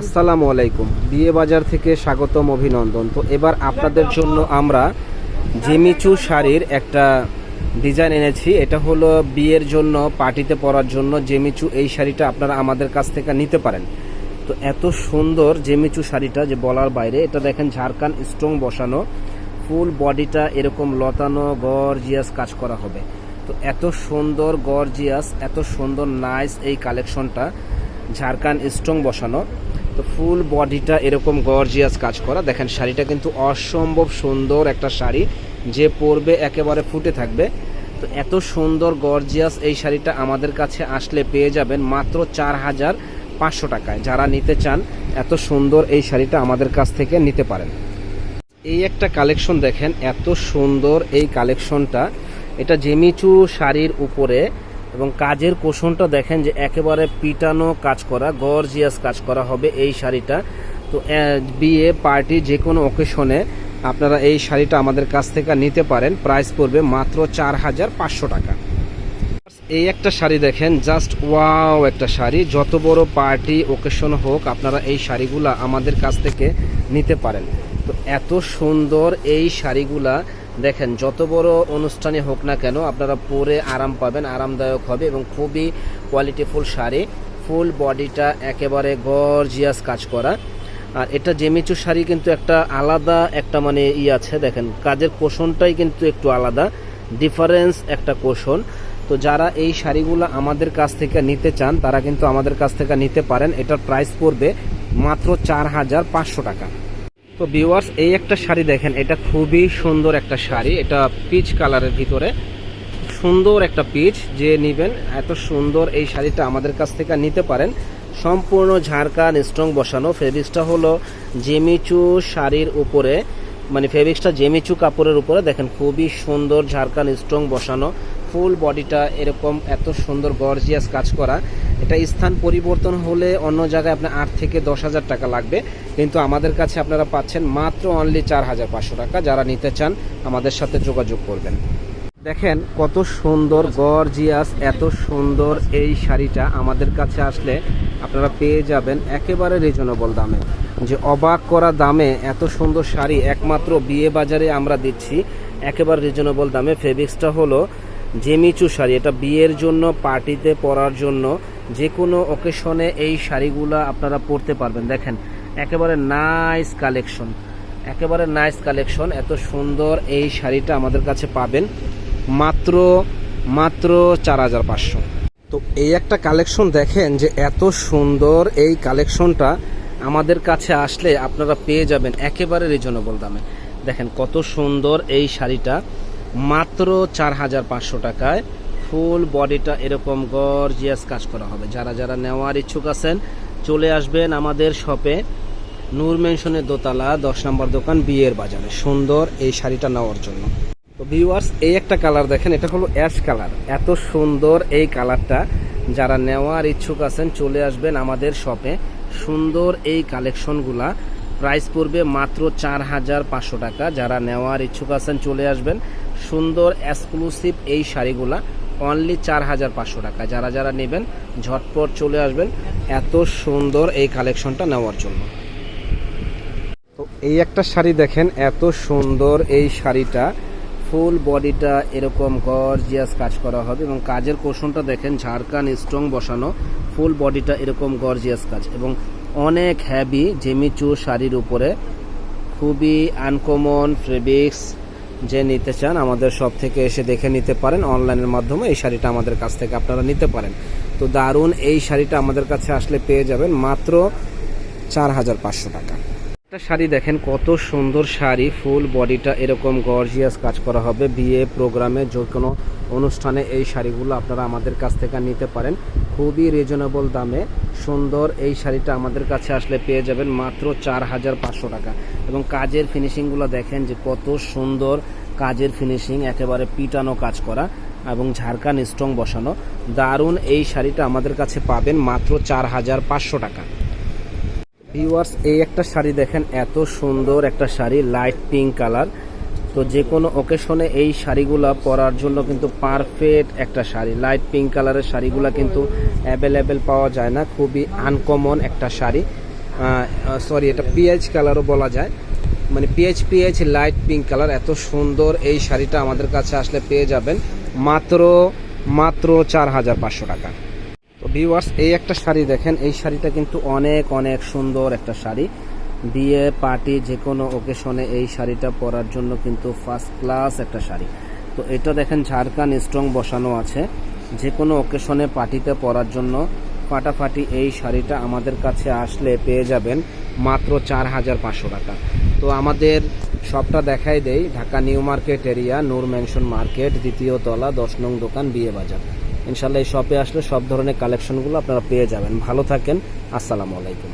আসসালামু আলাইকুম। বিয়ে বাজার থেকে স্বাগতম অভিনন্দন। তো এবার আপনাদের জন্য আমরা জেমিচু শাড়ির একটা ডিজাইন এনেছি। এটা হলো বিয়ের জন্য, পার্টিতে পরার জন্য জেমিচু এই শাড়িটা আপনারা আমাদের কাছ থেকে নিতে পারেন। তো এত সুন্দর জেমিচু শাড়িটা যে বলার বাইরে, এটা দেখেন ঝাড়খান স্ট্রং বসানো, ফুল বডিটা এরকম লতানো, গর্জিয়াস কাজ করা হবে। তো এত সুন্দর, গর্জিয়াস, এত সুন্দর, নাইস এই কালেকশনটা ঝাড়খান স্ট্রং বসানো। তো ফুল বডিটা এরকম গর্জিয়াস কাজ করা। দেখেন, শাড়িটা কিন্তু অসম্ভব সুন্দর একটা শাড়ি, যে পরবে একেবারে ফুটে থাকবে। তো এত সুন্দর গর্জিয়াস এই শাড়িটা আমাদের কাছে আসলে পেয়ে যাবেন মাত্র চার হাজার পাঁচশো টাকায়। যারা নিতে চান, এত সুন্দর এই শাড়িটা আমাদের কাছ থেকে নিতে পারেন। এই একটা কালেকশন দেখেন, এত সুন্দর এই কালেকশনটা। এটা জেমিচু শাড়ির উপরে এবং কাজের কোষণটা দেখেন যে একেবারে পিটানো কাজ করা গর্জিয়াস কাজ করা হবে এই শাড়িটা। তো বিয়ে, পার্টি, যে কোনো অকেশনে আপনারা এই শাড়িটা আমাদের কাছ থেকে নিতে পারেন। প্রাইস পড়বে মাত্র চার হাজার পাঁচশো টাকা। এই একটা শাড়ি দেখেন জাস্ট ওয়াও একটা শাড়ি। যত বড় পার্টি ওকেশন হোক, আপনারা এই শাড়িগুলা আমাদের কাছ থেকে নিতে পারেন। তো, এত সুন্দর এই শাড়িগুলা দেখেন, যত বড় অনুষ্ঠানে হোক না কেন, আপনারা পরে আরাম পাবেন, আরামদায়ক হবে এবং খুবই কোয়ালিটিফুল শাড়ি ফুল বডিটা একেবারে গর্জিয়াস কাজ করা। আর এটা জেমিচু শাড়ি কিন্তু একটা আলাদা একটা মানে ই আছে, দেখেন, কাজের কোষণটাই কিন্তু একটু আলাদা ডিফারেন্স একটা কোষণ। তো যারা এই শাড়িগুলো আমাদের কাছ থেকে নিতে চান, তারা কিন্তু আমাদের কাছ থেকে নিতে পারেন। এটার প্রাইস পড়বে মাত্র চার হাজার পাঁচশো টাকা। তো ভিউয়ার্স এই একটা শাড়ি দেখেন, এটা খুবই সুন্দর একটা শাড়ি, এটা পিচ কালারের ভিতরে। সুন্দর একটা পিচ যে নেবেন, এত সুন্দর এই শাড়িটা আমাদের কাছ থেকে নিতে পারেন। সম্পূর্ণ ঝাড়খান স্ট্রং বসানো। ফেব্রিক্সটা হলো জেমিচু শাড়ির উপরে মানে ফেব্রিক্সটা জেমিচু কাপড়ের উপরে। দেখেন, খুবই সুন্দর ঝাড়খান স্ট্রং বসানো। ফুল বডিটা এরকম এত সুন্দর গর্জিয়াস কাজ করা। এটা স্থান পরিবর্তন হলে অন্য জায়গায় আপনার আট থেকে দশ হাজার টাকা লাগবে। কিন্তু আমাদের কাছে আপনারা পাচ্ছেন মাত্র অনলি চার হাজার পাঁচশো টাকা। যারা নিতে চান, আমাদের সাথে যোগাযোগ করবেন। দেখেন কত সুন্দর গর্জিয়াস এত সুন্দর এই শাড়িটা আমাদের কাছে আসলে আপনারা পেয়ে যাবেন একেবারে রিজনেবল দামে। যে অবাক করা দামে এত সুন্দর শাড়ি একমাত্র বিয়ে বাজারে আমরা দিচ্ছি, একেবারে রিজনেবল দামে। ফেব্রিক্সটা হলো জেমিচু শাড়ি। এটা বিয়ের জন্য, পার্টিতে পরার জন্য যে কোনো অকেশনে এই শাড়িগুলো আপনারা পরতে পারবেন। দেখেন একেবারে নাইস কালেকশন একেবারে নাইস কালেকশন এত সুন্দর এই শাড়িটা আমাদের কাছে পাবেন মাত্র মাত্র চার হাজার পাঁচশো। তো এই একটা কালেকশন দেখেন যে এত সুন্দর এই কালেকশনটা আমাদের কাছে আসলে আপনারা পেয়ে যাবেন একেবারে রিজনেবল দামে। দেখেন কত সুন্দর এই শাড়িটা, মাত্র চার হাজার পাঁচশো টাকায়। ফুল বডিটা এরকম গর্জিয়াস কাজ করা হবে। যারা যারা নেওয়ার ইচ্ছুক আছেন, চলে আসবেন আমাদের শপে নূর মেনশনের দোতলা, দশ নম্বর দোকান, বিয়ের বাজারে। সুন্দর এই শাড়িটা নেওয়ার জন্য। তো ভিউয়ার্স এই একটা কালার দেখেন, এটা হলো অ্যাশ কালার এত সুন্দর এই কালারটা যারা নেওয়ার ইচ্ছুক আছেন, চলে আসবেন আমাদের শপে সুন্দর এই কালেকশনগুলা প্রাইস পড়বে মাত্র চার হাজার পাঁচশো টাকা। যারা নেওয়ার ইচ্ছুক আছেন, চলে আসবেন। সুন্দর এক্সক্লুসিভ এই শাড়িগুলা। অনলি চার হাজার পাঁচশো টাকা। যারা যারা নেবেন, ঝটপট চলে আসবেন। এত সুন্দর এই কালেকশনটা নেওয়ার জন্য। এই একটা শাড়ি দেখেন, এত সুন্দর এই শাড়িটা। ফুল বডিটা এরকম গর্জিয়াস কাজ করা হবে এবং কাজের কোষণটা দেখেন ঝাড়খান স্ট্রং বসানো, ফুল বডিটা এরকম গর্জিয়াস কাজ এবং অনেক হ্যাভি জেমিচু শাড়ির উপরে। খুবই আনকমন ফেব্রিক্স যে নিতে চান, আমাদের সব থেকে এসে দেখে নিতে পারেন, অনলাইনের মাধ্যমে এই শাড়িটা আমাদের কাছ থেকে আপনারা নিতে পারেন। তো দারুণ এই শাড়িটা আমাদের কাছে আসলে পেয়ে যাবেন মাত্র চার হাজার পাঁচশো টাকা। একটা শাড়ি দেখেন, কত সুন্দর শাড়ি, ফুল বডিটা এরকম গর্জিয়াস কাজ করা হবে। বিয়ে প্রোগ্রামে যে কোনো অনুষ্ঠানে এই শাড়িগুলো আপনারা আমাদের কাছ থেকে নিতে পারেন। খুবই রিজনেবল দামে সুন্দর এই শাড়িটা আমাদের কাছে আসলে পেয়ে যাবেন মাত্র চার হাজার পাঁচশো টাকা। এবং কাজের ফিনিশিংগুলো দেখেন যে কত সুন্দর কাজের ফিনিশিং একেবারে পিটানো কাজ করা এবং ঝাড়খান স্ট্রং বসানো। দারুণ এই শাড়িটা আমাদের কাছে পাবেন মাত্র চার হাজার পাঁচশো টাকা। ভিউয়ার্স এই একটা শাড়ি দেখেন, এত সুন্দর একটা শাড়ি লাইট পিঙ্ক কালার তো যে কোনো ওকেশনে এই শাড়িগুলা পরার জন্য কিন্তু পারফেক্ট একটা শাড়ি। লাইট পিঙ্ক কালারের শাড়িগুলা কিন্তু অ্যাভেলেবেল পাওয়া যায় না। খুবই আনকমন একটা শাড়ি। সরি এটা পিএইচ কালারও বলা যায়। মানে PH PH light pink colour এত সুন্দর এই শাড়িটা আমাদের কাছে আসলে পেয়ে যাবেন। মাত্র মাত্র চার হাজার পাঁচশো টাকা। ভিউয়ার্স এই একটা শাড়ি দেখেন, এই শাড়িটা কিন্তু অনেক অনেক সুন্দর একটা শাড়ি। বিয়ে, পার্টি যে কোনো ওকেশনে এই শাড়িটা পরার জন্য কিন্তু ফার্স্ট ক্লাস একটা শাড়ি। তো এটা দেখেন ঝাড়খান স্ট্রং বসানো আছে। যে কোনো ওকেশনে পার্টিতে পরার জন্য ফাটাফাটি এই শাড়িটা আমাদের কাছে আসলে পেয়ে যাবেন মাত্র চার হাজার পাঁচশো টাকা। তো আমাদের সবটা দেখাই দেই, Dhaka new market area, Noor mansion market, দ্বিতীয় তলা, দশ নং দোকান, বিয়ে বাজার। ইনশাল্লাহ এই শপে আসলে সব ধরনের কালেকশনগুলো আপনারা পেয়ে যাবেন। ভালো থাকেন আসসালামু আলাইকুম।